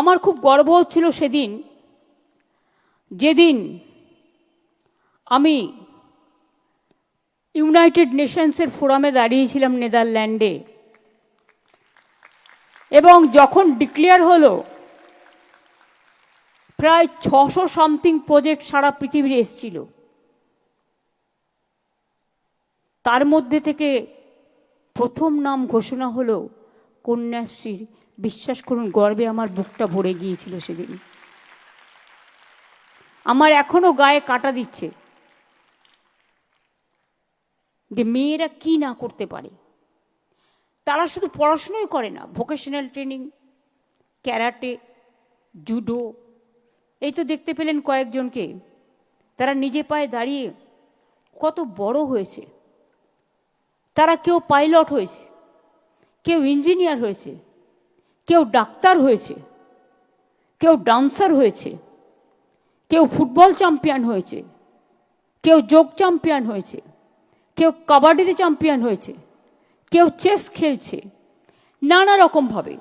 আমার খুব গর্ব হচ্ছিল সেদিন। যেদিন আমি ইউনাইটেড নেশনসের ফোরামে দাঁড়িয়েছিলাম নেদারল্যান্ডে এবং যখন ডিক্লেয়ার হলো, প্রায় ছশো সামথিং প্রজেক্ট সারা পৃথিবীর এসছিল। তার মধ্যে থেকে প্রথম নাম ঘোষণা হলো কন্যাশ্রীর, বিশ্বাস করুন, গর্বে আমার বুকটা ভরে গিয়েছিল সেদিন। আমার এখনও গায়ে কাটা দিচ্ছে যে মেয়েরা কি না করতে পারে। তারা শুধু পড়াশুনোই করে না ভোকেশনাল ট্রেনিং ক্যারাটে জুডো এই তো দেখতে পেলেন কয়েকজনকে। তারা নিজে পায়ে দাঁড়িয়ে কত বড় হয়েছে। তারা কেউ পাইলট হয়েছে। কেউ ইঞ্জিনিয়ার হয়েছে, কেউ ডাক্তার হয়েছে, কেউ ডান্সার হয়েছে, কেউ ফুটবল চ্যাম্পিয়ন হয়েছে, কেউ যোগ চ্যাম্পিয়ন হয়েছে, কেউ কাবাডিতে চ্যাম্পিয়ন হয়েছে, কেউ চেস খেলছে, নানা রকমভাবে